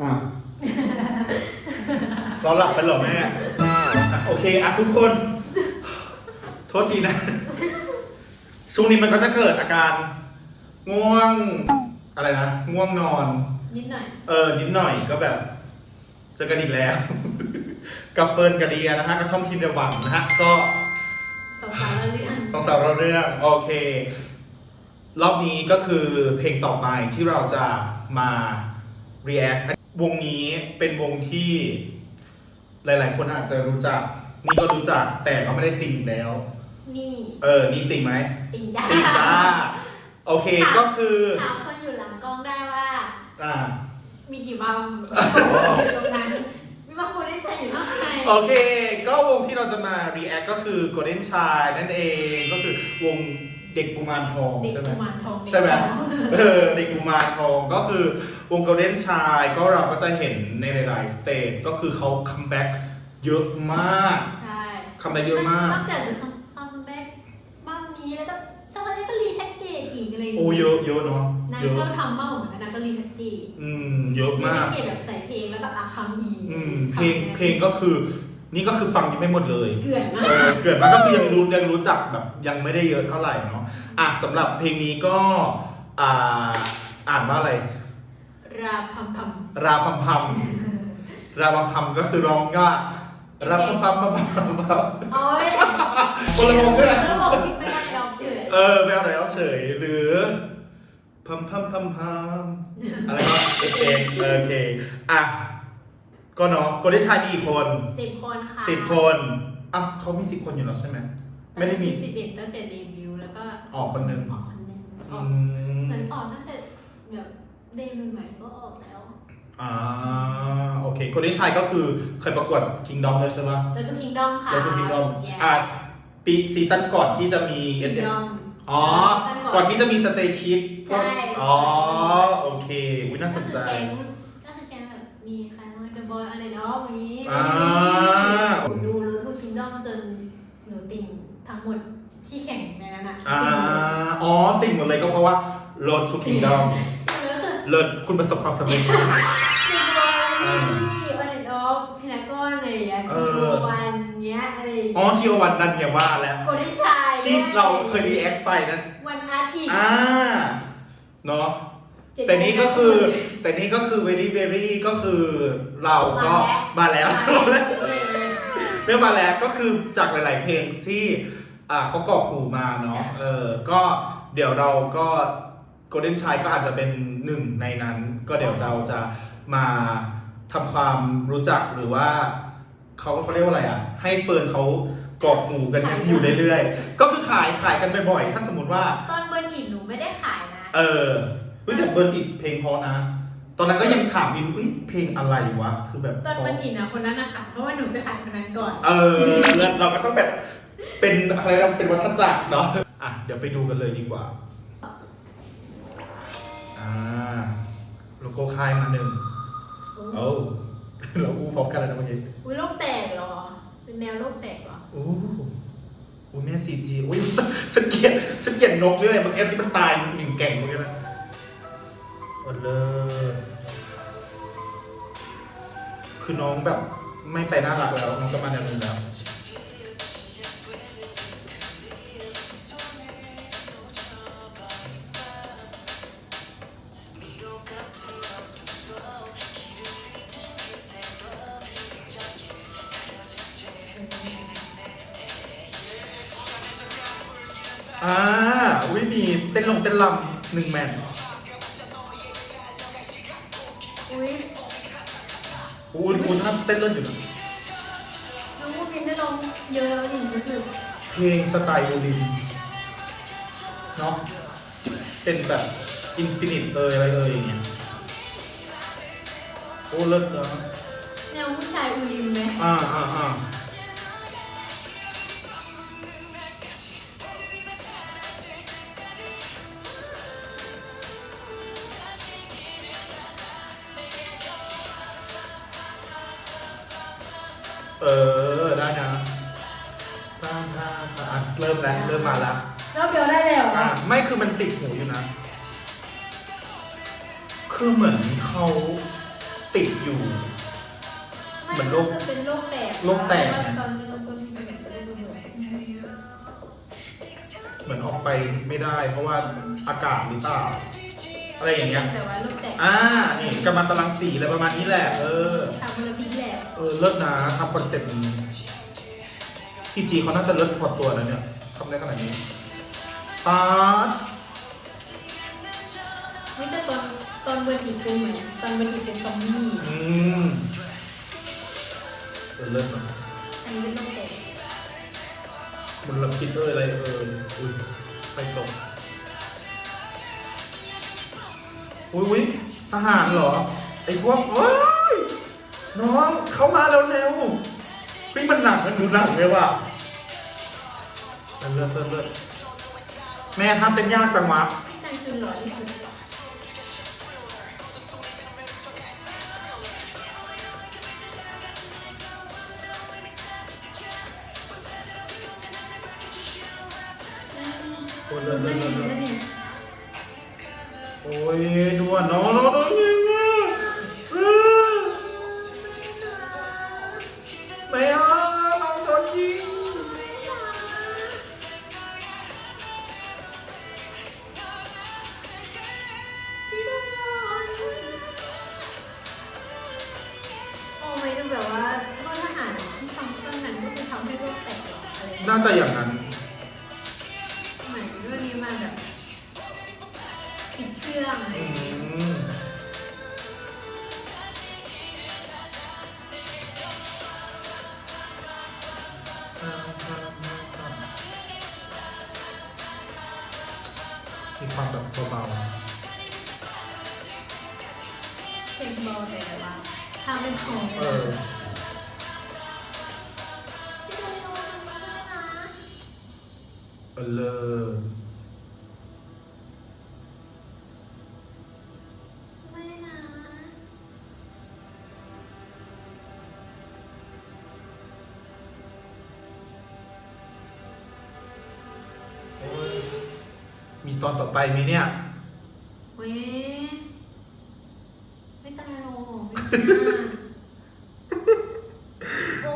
อะเราหลับไปเหรอแม่อะโอเคอะทุกคน โทษทีนะ ช่วงนี้มันก็จะเกิดอาการ ง่วง อะไรนะ ง่วงนอน นิดหน่อย เออ นิดหน่อยก็แบบ เจอกันอีกแล้ว กับเฟิร์นกับเดียนะฮะกับช่องทีมเดวังนะฮะ ก็สองสาวละเรื่องสองสาวเราเรื่องโอเค รอบนี้ก็คือเพลงต่อไปที่เราจะมา react วงนี้เป็นวงที่หลาย ๆ คนอาจจะรู้จัก นี่ก็รู้จักแต่ก็ไม่ได้ติ่งแล้ว นี่เออนี่ติ่งไหมปิ่นจ้าติ่งจ้าโอเคก็คือถามคนอยู่หลังกล้องได้ว่า อ่า มีกี่บัมตรงนั้นมีบางคนได้ใช้อยู่ข้างในโอเค ก็วงที่เราจะมา react ก็คือ Golden Child นั่นเองก็คือวง เด็กกุมารทองเด็กใช่ไหม กุมารทองใช่ไหม เด็กกุารทอง เออเด็กกุมารทองก็คือวง Golden Child ก็เราก็จะเห็นในหลาย ๆ สเตจก็คือเขาคัมแบ็กเยอะมากใช่คัมแบ็กเยอะมากตั้งแต่จะคัมแบ็กบ้านนี้แล้วก็สักวันนี้ก็รีแพ็กเกจอีกอะไรอย่างโอ้เยอะเยอะเนาะนางเยอะชอบทำมากเหมือนกันนางก็รีแพ็กเกจอืมเยอะรีมาแพ็กก เกจแบบใส่เพลงแล้วก็อาคัมอีกอืมเพลงเพลงก็คือ นี่ก็คือฟังยังไม่หมดเลยเกลื่อนมาเอกอเกิดมาก็คือยังรู้ยังรู้จักแบบยังไม่ได้เยอะเท่าไหร่เนาะอะสำหรับเพลงนี้ก็อ่าอ่านว่าอะไร ราพัมพัมราพัมพัมราพัมพัมก็คือร้องว่าราพัมพัมพัมพัมพัมโอ้ยคนละวงใช่ไหมคนละวงไม่ได้ดอกเฉยเออไม่เอาไหนเอาเฉยหรือพัมพัมพัมพัมอะไรก็เอ็กเอ็กโอเคอะ ก็เนาะคนที่ชายมีกี่คนสิบคนค่ะสิบคนอะเขามีสิบคนอยู่แล้วใช่ไหมไม่ได้มีสิบเอ็ดตั้งแต่เดบิวต์แล้วก็ออกคนหนึ่งออกคนหนึ่งออือกมเหมือนออกตั้งแต่แบบเดบิวต์ใหม่ๆก็ออกแล้วอ่าโอเคคนที่ชายก็คือเคยประกวด Kingdom ด้วยใช่ไหมแล้วทุกคิงดอมค่ะแล้วคือ Kingdom อะอ่าปีซีซั่นก่อนที่จะมีคิงดอมอ๋อ ก่อนที่จะมีสเตย์คิดใช่ อ๋อ โอเควิน่าสนใจ บ้างเดอะบอยอะไรเนาะวันนี้อ่า หนูดูรู้ทุกคิงดอมจนหนูติ่งทั้งหมดที่แข่งในนั้นอะอ่าติ่งหมดอ๋อ ติ่งหมดเลยก็เพราะว่า Road to Kingdom แล้วคือ เลิศคุณประสบความสำเร็จมากเดอะบอยที่วันเดอร์พนากอนอะไรอย่างเงี้ยเอทีอโอวันเงี้ยอะไรอย่างอ๋อเงี้ยทีโอวันนั่นเนี่ยว่าแล้วโกลเด้นชายที่เราเคยรีแอคไปนั้นวันอาร์ตอีกอ่า เนาะเจ็ด แต่นี้ก็คือ แต่นี้ก็คือ very very ก็คือเราก็มาแล้วมาแล้วเรื่องมาแล้วก็คือจากหลาย ๆ เพลงที่อ่าเขาก่อขู่มาเนาะเออก็เดี๋ยวเราก็ Golden Child ก็อาจจะเป็นหนึ่งในนั้น ก็เดี๋ยวเราจะมาทำความรู้จักหรือว่าเขาเขาเรียกว่าอะไรอะ ให้เฟิร์นเขากรอกหูกันอยู่เรื่อยๆ ก็คือขายขายกันบ่อยๆ ถ้าสมมติว่า ตอนเบิร์นอินหนูไม่ได้ขายนะ เออ เฮ้ยแต่เบิร์นอีกเพลงเพอนะ ตอนนั้นก็ยังถามวินอุ้ยเพลงอะไรวะ คือแบบตอนเพเบิราะร์นอินอะคนนั้นนะขายเพราะว่าหนูไปขายคนนั้นก่อน เออแล้วเราก็ต้องแบบเป็นอะไรนะเป็นวัฏจักรเนาะอะเดี๋ยวไปดูกันเลยดีกว่าอ่าโลโก้ค่ายมาหนึ่งโอ้เราอู้พร้อมกันแล้วนะเมื่อกี้อุ้ยโลกแตกเหรอ เป็นแนวโลกแตกเหรอโอ้โอ้แม่ซีจีอุ้ยฉันเกลียดฉันเกลียดนกด้วยเมื่อกี้ที่มันตายหนึ่งแก่ง เมื่อกี้อคือน้องแบบไม่ไปน่ารักแล้วน้องก็มาแนวนึงแล้วอ่าอุ้ยมีเต้นลงเต้นลำหนึ่งแมน อู้อู้ท่าเต้นเลิศอยู่นะน้องพูดพินได้ลงเยอะแล้วหนูรู้สึกเพลงสไตล์โอลินเนาะเป็นแบบอินฟินิตเอยอะไรเอยอย่างเงี้ยโอ้เลิศนะแนวผู้ชายอูริมไหมอ่าอ่าอ่า ออได้นะตามทางอะเริ่มแล้วเริ่มมาแล้วรอบเดียวได้เลยเหรออะไม่คือมันติดหูอยู่นะ คือเหมือนเขาติดอยู่ไม่เหมือนโรคจะเป็นโรคแตกโรคแตกเพราะนะว่าตอนนี้เราก็มีแบบเป็นโรคแตกเหมือนออกไปไม่ได้ เพราะว่าอากาศหรือเปล่าอะไรอย่างเงี้ย แต่ว่าโรคแตกอ่านี่กำมันตรังสีอะไรประมาณนี้แหละ เออ ทำมลพิษแหละ เออเลิศนะทำคอนเซ็ปต์นี้ทีจีเขาน่าจะเลิศพอตัวนะเนี่ยทำได้ขนาดนี้ตาดไม่แต่ตอนตอนเบอร์ทีเป็นเหมือนตอนเบอร์ทีเป็นซอมบี้อืมเออเลิศนะอันนี้เป็นโรคแตกมันละคิดเอออะไรเอออุ้ยไปตกอุ้ยอุ้ยทหารเหรอไอ้พวกว้าย น้องเขามาแล้วเร็วๆพี่มันหนักมันดูหนักเลยว่ะเลิศเลิศเลิศเลิศแม่ทำเป็นยากจังวะนั่นคือหลอนที่สุดโอ้ยเลิศเลิไาจะอย่างนั้น เหมือนเรื่องนี้มาแบบปิดเครื่องอะไรอย่างเงี้ยมมีความแบบเบาเป็นบอลแต่ว่าทำเป็นของ ๆเออ เออเลิศไม่นะโอ้ยมีตอนต่อไปไหมเนี่ย เว้ยไม่ตายหรอกไม่ตาย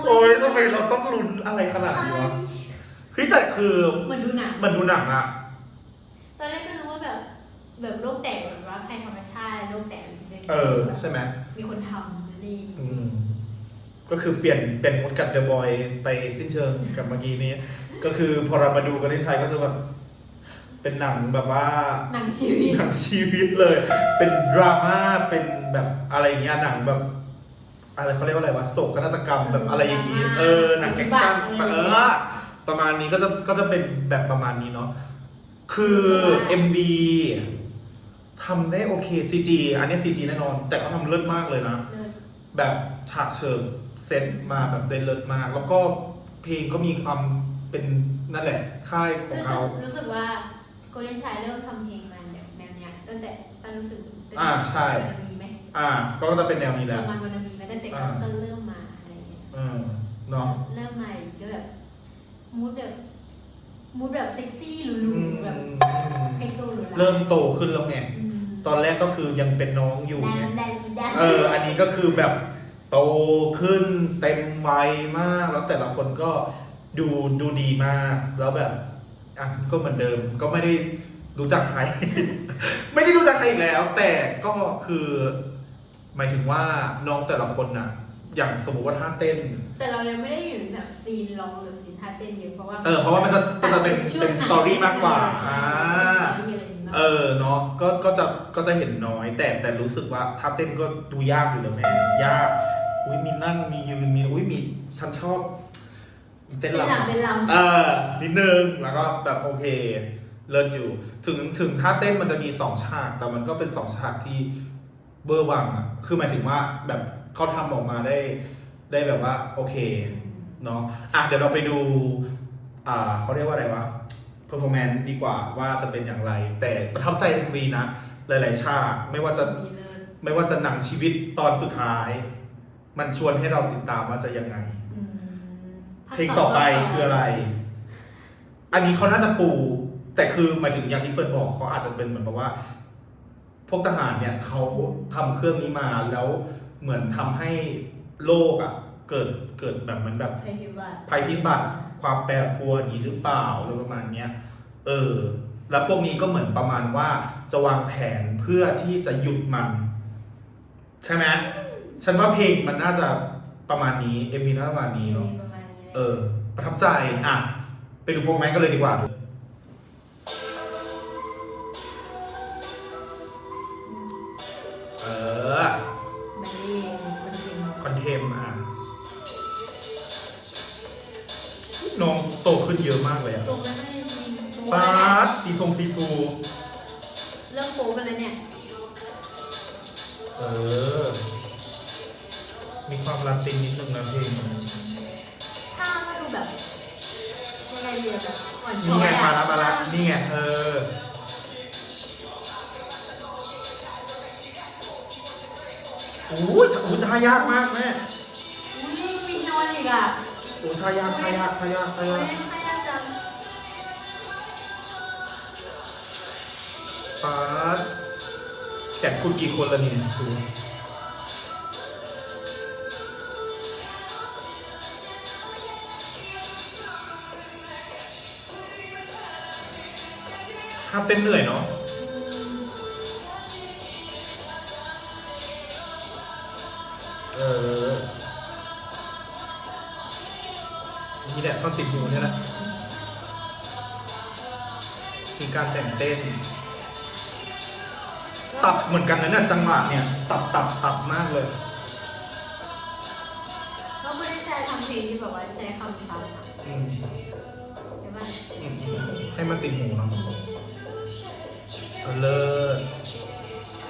โอ้ยทำไมเราต้องลุ้นอะไรขนาดนี้วะ เฮ้ยแต่ คือเหมือนดูหนังมันดูหนังอะตอนแรกก็นึกว่าแบบแบบโรคแตกแบบว่าภัยธรรมชาติโรคแตกเออใช่ไหมมีคนทำนั่นเองอืมก็คือเปลี่ยนเปลี่ยนมดกัดเดอะบอยไปสิ้นเชิงกับเมื่อกี้นี้ ก็คือพอเรามาดูกันที่ไทยก็คือแบบเป็นหนังแบบว่าหนังชีวิตหนังชีวิตเลย เป็นดราม่าเป็นแบบอะไรอย่างเงี้ยหนังแบบอะไรเขาเรียกว่าอะไรวะโศกนาฏกรรมแบบอะไรอย่างงี้ เออหนังแอคชั่นเออ ประมาณนี้ก็จะก็จะเป็นแบบประมาณนี้เนาะคือ MV ทำได้โอเค CG อันนี้ CG แน่นอน แต่เขาทำเลิศมากเลยนะ เลยแบบฉากเชิงเซตมาแบบได้เลิศมาก แล้วก็เพลงก็มีความเป็นนั่นแหละค่ายของรู้สึเขากรู้สึกว่าโกลเด้นชายเริ่มทำเพลงมาแบบแนวเนี้ยตั้งแต่ตอนรู้สึกตั้งแต่อ่าใช่วันนามีไหมอ่า ก็จะเป็นแนวนี้ปแหละ ระมาณวันนามีไหมตั้งแต่อ่าตอนเริ่มมาอะไรเงี้ยเออเนาะ เริ่มมาก็แบบ มูดแบบมูดแบบเซ็กซี่หรูอืมๆแบบไฮโซหรูหราเริ่มโตขึ้นแล้วไงอืมตอนแรกก็คือยังเป็นน้องอยู่แดไงนแดนอีแดนเออ อันนี้ก็คือแบบโตขึ้นเต็มวัยมาก แล้วแต่ละคนก็ดูดูดีมาก แล้วแบบอะก็เหมือนเดิม ก็ไม่ได้รู้จักใคร ไม่ได้รู้จักใครอีกแล้ว แต่ก็คือ หมายถึงว่าน้องแต่ละคนน่ะ อย่างสมมติว่าท่าเต้น แต่เรายังไม่ได้เห็นแบบซีนร้องหรือซีนท่าเต้นเยอะเพราะว่าเออเพราะว่ามันจะมันจะเป็นตัดช่วงเป็นสตอรี่มากกว่าใช่อ่าเป็นสตอรี่อะไรอย่างเงี้ยเออเนาะก็ก็จะก็จะเห็นน้อย แต่แต่รู้สึกว่าท่าเต้นก็ดูยากอยู่แล้วแม่ยากอุ้ยมีนั่งมียืนมีอุ้ยมีฉันชอบเต้นเป็นรหลังเป็นลำำเออนิดนึงแล้วก็แบบโอเคเลิศอยู่ ถึงถึงท่าเต้นมันจะมีสองฉาก แต่มันก็เป็นสองฉากที่เบอร์วังอะคือหมายถึงว่าแบบ เขาทำออกมาได้ได้แบบว่าโอเคเนาะอะเดี๋ยวเราไปดูอ่าเขาเรียกว่าอะไรวะ performance ดีกว่าว่าจะเป็นอย่างไร แต่ประทับใจ MV นะ หลาย ๆ ฉากไม่ว่าจะมีเลยไม่ว่าจะหนังชีวิตตอนสุดท้าย มันชวนให้เราติดตามว่าจะยังไงอืมเพลงต่อไปคืออะไร อันนี้เขาน่าจะปู แต่คือหมายถึงอย่างที่เฟิร์นบอกเขาอาจจะเป็นเหมือนแบบว่า พวกทหารเนี่ยเขาทำเครื่องนี้มาแล้ว เหมือนทำให้โลกอะเกิดเกิดแบบเหมือนแบบ ภัยพิบัติภัยพิบัติความแปรปรวนอย่างนี้หรือเปล่าอะไรประมาณเนี้ยเออ แล้วพวกนี้ก็เหมือนประมาณว่าจะวางแผนเพื่อที่จะหยุดมัน ใช่ไหมฉันว่าเพลงมันน่าจะประมาณนี้เอ็มวีน่าจะประมาณนี้เนาะ มีประมาณนี้เลย เออ ประทับใจ อะ ไปดูพวกแม็กกันเลยดีกว่า เออ โตขึ้นเยอะมากเลยอะตรงกันไม่จริงตรงปากันร์ตสีทงสีทูเริ่มโป๊กันเลยเนี่ยเออ มีความลาตินนิดนึงนะเพลงถ้าก็ดูแบบยังไงเดียวแบบอ่อนช้นี่อยไงอะมาแล้วมาแล้วนี่ไงเออโอ้ยโอ้ยท่ายากมากแม่ อุ้ยมีนอนอีกอะ โอ้ทายาทายาทายาทายาปาร์ตแต่คุณกี่คนละเนี่ยดูถ้าเต้นเหนื่อยเนาะเออ นี่แหละต้องติดหูเนี่ยแหละมีการแต่งเต้น ตับเหมือนกันนะเนี่ยจังหวะเนี่ย ตับตับตับมากเลยก็ไม่ได้ใช้ทำเพลงที่แบบว่าใช้คำซ้ำอะอืมใช่ปะอืมให้มันติดหูเนาะเออเลิศ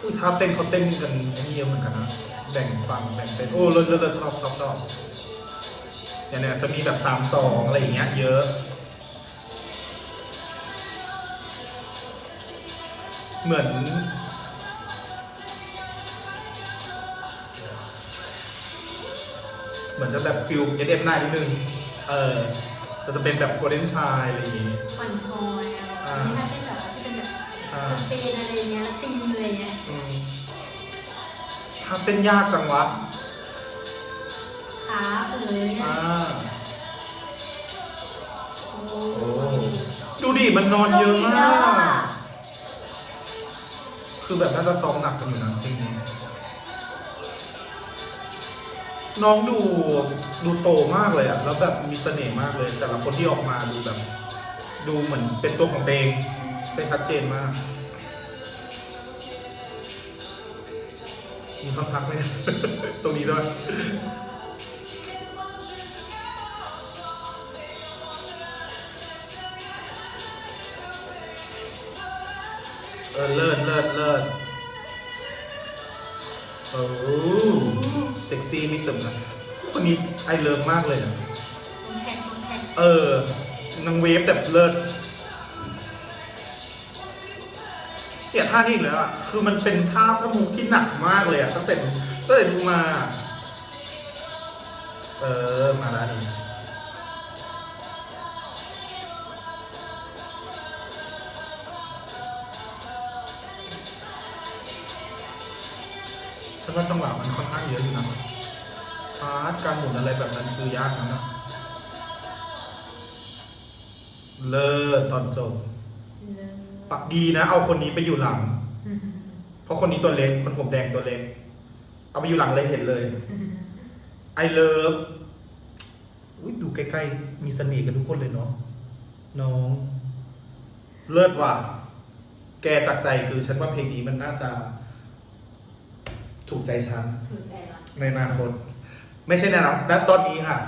อุ้ยท่าเต้นเขาเต้นกันไอ้นี่เยอะเหมือนกันนะแบ่งฟังแบ่งเต้นโอ้เลิศเลิศเลิศชอบชอบชอบ เนี่ยเนี่ยจะมีแบบสามสองอะไรอย่างเงี้ยเยอะ เหมือน เหมือนจะแบบฟิลเอสเอ็มนนิดนึง เออแต่จะเป็นแบบโกลเด้นชายอะไรอย่างงี้อ่อนช้อยอะอ่าอันนี้ถ้าเป็นแบบว่าที่เป็นแบบอ่าสเปนอะไรเงี้ยแล้วตีนอะไรเงี้ยอืมถ้าเต้นยากจังวะขา เอ๋ยอ่าโอ้โอ้ดูดิมันนอนเยอะมาลงกแล้วกอะคือแบบน่าจะซ้อมหนักกันอยู่นะจริงๆน้องดูดูโตมากเลยอะแล้วแบบมีเสน่ห์มากเลย แต่ละคนที่ออกมาดูแบบ ดูเหมือนเป็นตัวของตัวเองเป็นชัดเจนมาก มีคำพักไหม ตรงนี้ด้วย ออเลิศเลิศเลิศโอ้เซ็กซี่นี่สมนะคนนี้ไอเลิฟมากเลยอะแข่งแข่งเออนางเวฟแบบเลิศเนี่ยท่านี้อีกแล้วอะ คือมันเป็นท่าพมุกที่หนักมากเลยอะตั้งแต่ตั้งแต่ดูมา เออ มาแล้วนี่ ฉันว่าจังหวะมันค่อนข้างเยอะอยู่นะพาร์ทการหมุนอะไรแบบนั้นคือยากนะเนอะเลิศตอนจบเลยปักดีนะ เอาคนนี้ไปอยู่หลัง เพราะคนนี้ตัวเล็ก คนผมแดงตัวเล็ก เอาไปอยู่หลังเลยเห็นเลยไอเลิฟอุ๊ยดูใกล้ๆ มีเสน่ห์กันทุกคนเลยเนาะน้อง เลิศว่ะ แกจากใจคือฉันว่าเพลงนี้มันน่าจะ ถูกใจฉันถูกใจละในอนาคต ไม่ใช่ในอนาคตณตอนนี้ค่ะ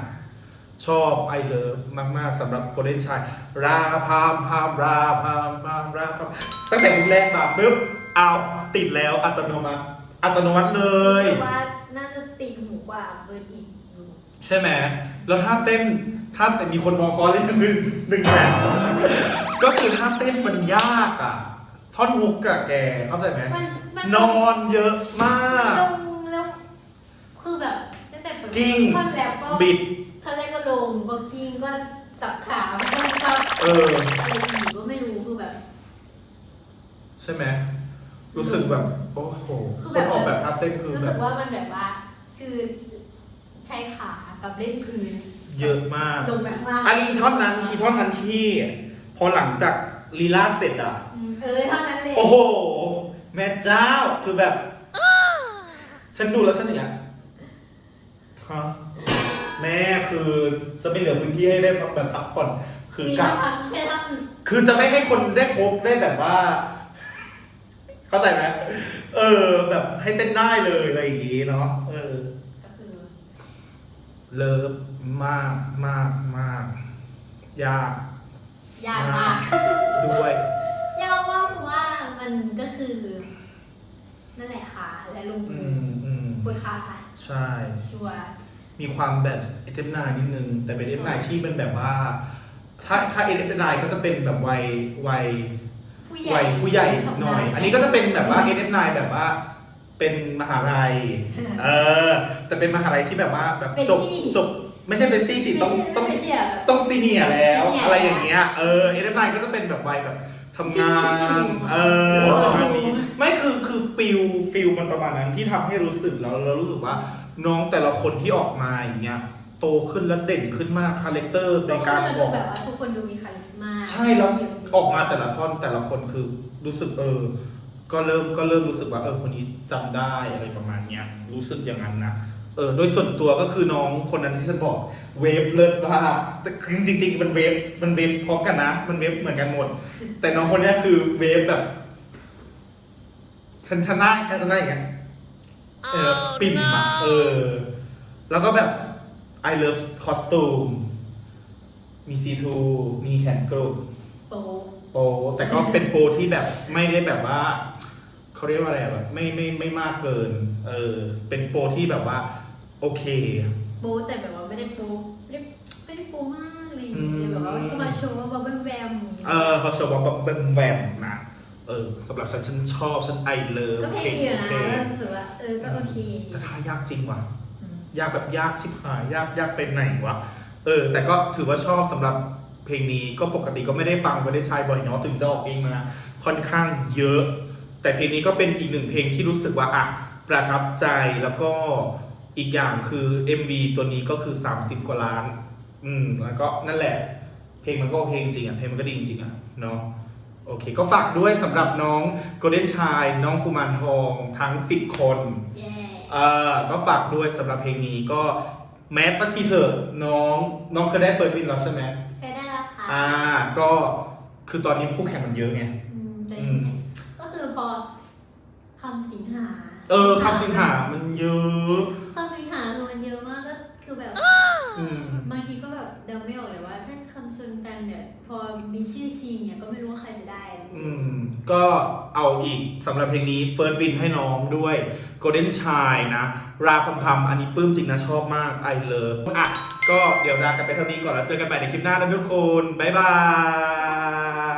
ชอบไอเลิฟมาก ๆสำหรับโกลเด้นชายราพามพามราพามพามราพามตั้งแต่ยุคแรกมาปุ๊บเอาติดแล้วอัตโนมัติอัตโนมัติเลย รู้สึกว่าน่าจะติดหูกว่าเบอร์อีกอยู่ใช่ไหมแล้วท่าเต้นท่าแต่มีคนมองฟอสได้หนึ่งหนึ่งแสนก็คือท่าเต้นมันยากอะ ท่อนฮุกอะแกเข้าใจไหม มัน มันนอนเยอะมาก ลงแล้วคือแบบตั้งแต่เปิดกิ้ง ท่อนแล้วก็บิด ท่อนแรกก็ลงก็กิ้งก็สับขาก็สับเออ อะไรอยู่ก็ไม่รู้คือแบบ ใช่ไหมรู้สึกแบบ โอ้โหคือคแบบนออกแบบท่าเต้นคือรู้แบสึบกว่ามันแบบว่า คือใช้ขากับเล่นพื้นเยอะมาก ลงไปข้างล่างอันนี้อีท่อนนั้นอีท่อนนั้นที่ พอหลังจากลีลาเสร็จอะอืมเออเท่านั้นเลยโอ้โห แม่เจ้าคือแบบ ฉันดูแล้วฉันอย่างเงี้ยฮะแม่คือจะไม่เหลือพื้นที่ให้ได้แบบพักผ่อนคือมีกะทั้งแค่ทั้งคือจะไม่ให้คนได้พบได้แบบว่า เข้าใจไหมเออ แบบให้เต้นได้เลยอะไรอย่างงี้เนาะเออก็คือเลิฟมากมากมากยากยากมาก ด้วย มันก็คือนั่นแหละค่ะ และลงอืมือมอืมปวดขาค่ะ ใช่ ชัวร์ มีความแบบเอเดนไนนิดนึง แต่เป็นเอเดนไนที่เป็นแบบว่า ถ้าถ้าเอเดนไนก็จะเป็นแบบวัยวัย ผู้ใหญ่วัยผู้ใหญ่หน่อยทำงาอันนี้ก็จะเป็นแบบว่าเอเดนไนแบบว่า เป็นมหาลัย เออ แต่เป็นมหาลัยที่แบบว่าแบบจบจบไม่ใช่เฟสซี่สิ ไม่ต้องใช่ต้องไม่ใช่แบบ ต้องซีเนียร์แล้ว senior อะไรอย่างเงี้ย เออเอเดนไนก็จะเป็นแบบวัยแบบ ทำงาฟิลที่สูนงเออประมาณนี้ไม่คือคือฟิลฟิลมันประมาณนั้นที่ทำให้รู้สึกแล้วเรารู้สึกว่าน้องแต่ละคนที่ออกมาอย่างเงี้ยโตขึ้นแล้วเด่นขึ้นมากคาแรคเตอร์ในการโตขึ้นบแล้วอกดูแบบว่าทุกคนดูมีคาลิสมาใช่แล้วออกมาแต่ละท่อนแต่ละคนคือรู้สึกเออ ก็เริ่มก็เริ่มรู้สึกว่าเออคนนี้จำได้อะไรประมาณเนี้ยรู้สึกอย่างนั้นนะเออโดยส่วนตัวก็คือน้องคนนั้นที่ฉันบอก เวฟเลิศมากแต่คือจริง ๆ มันเวฟมันเวฟพร้อมกันนะ มันเวฟเหมือนกันหมด แต่น้องคนเนี้ยคือเวฟแบบฉันชนะฉันชนะอย่างเงี้ยเออปิ่มอะเออ แล้วก็แบบ I love costume มีซีทูมีแขนกรุบโตโปรแต่ก็เป็นโปรที่แบบไม่ได้แบบว่าเขาเรียกว่าอะไรอะแบบไม่ไม่ไม่มากเกิน เออ เป็นโปรที่แบบว่า โอเค โบะแต่แบบว่าไม่ได้โบะไม่ได้ไม่ได้โบะมากเลยอืม แบบว่าก็มาโชว์ว่าบับเบิ้ลแวมอย่างเงี้ยเออเขาชอบว่าแบบเป็นแหวมนะเออสำหรับฉันฉันชอบฉันไอเลิฟก็โอเพเคลงอยู่โอนะเคก็รู้สึกว่าเออก็โอเคแต่ท่ายากจริงว่ะ อืมยากแบบยากชิบหายยากยากเป็นไหนวะเออ แต่ก็ถือว่าชอบสำหรับเพลงนี้ก็ปกติก็ไม่ได้ฟังก็ได้ใช้บ่อยเนาะถึงจะออกเองมาค่อนข้างเยอะ แต่เพลงนี้ก็เป็นอีกหนึ่งเพลงที่รู้สึกว่าอะประทับใจแล้วก็ อีกอย่างคือ MV ตัวนี้ก็คือ 30 กว่าล้าน อืม แล้วก็นั่นแหละ เพลงมันก็โอเคจริงๆอะ เพลงมันก็ดีจริงๆอะ เนาะ โอเค ก็ฝากด้วยสำหรับน้อง Golden Child น้องกุมารทองทั้ง 10 คนแย่เออก็ฝากด้วยสำหรับเพลงนี้ก็แม้สักทีเถอะน้อง น้องเคยได้เฟิร์สวินแล้วใช่ไหมเคยได้แล้วค่ะอ่า ก็คือตอนนี้คู่แข่งมันเยอะไง อืมแต่อืมก็คือพอคำสิงหา เออคำสิงหามันเยอะ คือแบบอืมบางทีก็แบบเดาไม่ออกเลยว่า ถ้าคำชนกันเนี่ยพอมีชื่อชิงเนี่ยก็ไม่รู้ว่าใครจะได้อืม ก็เอาอีกสำหรับเพลงนี้เฟิร์สวินให้น้องด้วย Golden Child นะ ราพัมพัมอันนี้ปลื้มจริงนะ ชอบมาก I love อะ ก็เดี๋ยวลากันไปเท่านี้ก่อนแล้วเจอกันใหม่ในคลิปหน้านะทุกคน บ๊ายบาย